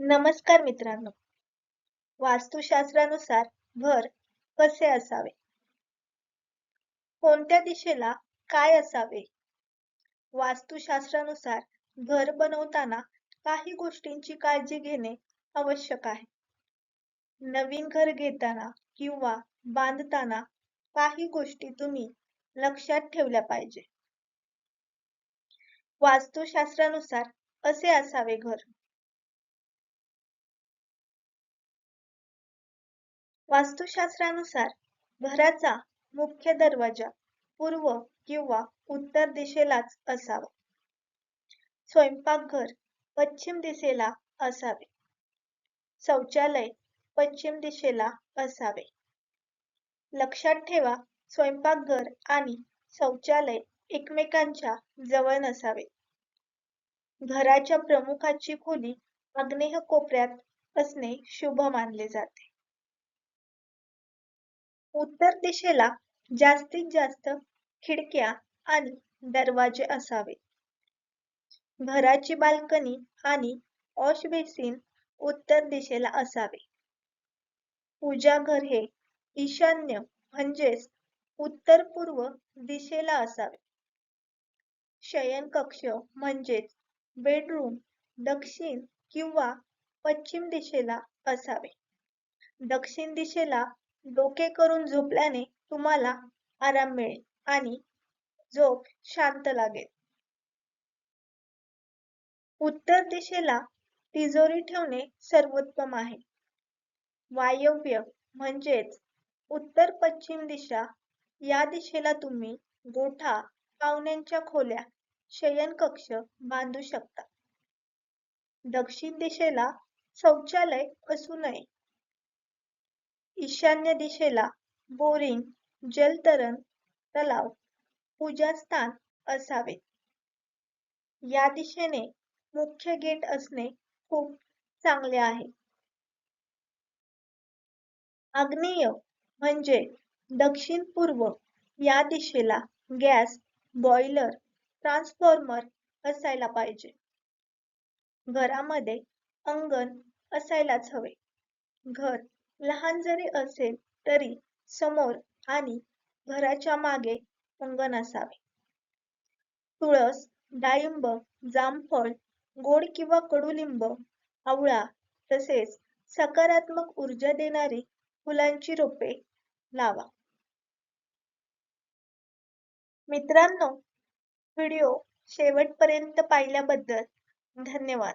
नमस्कार मित्रांनो. वास्तुशास्त्रानुसार घर कसे असावे? कोणत्या दिशेला काय असावे? वास्तुशास्त्रानुसार घर बनवताना काही गोष्टींची काळजी घेणे आवश्यक आहे. नवीन घर घेताना किंवा बांधताना काही गोष्टी तुम्ही लक्षात ठेवल्या पाहिजे. वास्तुशास्त्रानुसार असे असावे घर. वास्तुशास्त्रानुसार घराचा मुख्य दरवाजा पूर्व किंवा उत्तर दिशेलाच असावा. स्वयंपाकघर पश्चिम दिशेला असावे. शौचालय पश्चिम दिशेला असावे. लक्षात ठेवा स्वयंपाकघर आणि शौचालय एकमेकांच्या जवळ नसावे. घराच्या प्रमुखाची खोली आग्नेय कोपऱ्यात असणे शुभ मानले जाते. उत्तर दिशेला जास्तीत जास्त खिडक्या आणि दरवाजे असावे. घराची बाल्कनी आणि वॉश बेसिन उत्तर दिशेला असावे. पूजा घर हे ईशान्य म्हणजेच उत्तर पूर्व दिशेला असावे. शयन कक्ष म्हणजेच बेडरूम दक्षिण किंवा पश्चिम दिशेला असावे. दक्षिण दिशेला डोके करून झोपल्याने तुम्हाला आराम मिळेल आणि झोप शांत लागेल. उत्तर दिशेला तिजोरी ठेवणे सर्वोत्तम आहे. वायव्य म्हणजेच उत्तर पश्चिम दिशा. या दिशेला तुम्ही गोठा पाहुण्यांच्या खोल्या शयन कक्ष बांधू शकता. दक्षिण दिशेला शौचालय असू नये. ईशान्य दिशेला बोरिंग जलतरण तलाव पूजास्थान असावे या दिशेने मुख्य गेट असणे खूप चांगले आहे. आग्नेय म्हणजे दक्षिण पूर्व या दिशेला गॅस बॉयलर ट्रान्सफॉर्मर असायला पाहिजे. घरामध्ये अंगण असायलाच हवे. घर लहान जरी असेल तरी समोर आणि घराच्या मागे अंगण असावे तुळस डाळिंब जामफळ गोड किंवा कडुलिंब आवळा तसेच सकारात्मक ऊर्जा देणारी फुलांची रोपे लावा. मित्रांनो व्हिडिओ शेवटपर्यंत पाहिल्याबद्दल धन्यवाद.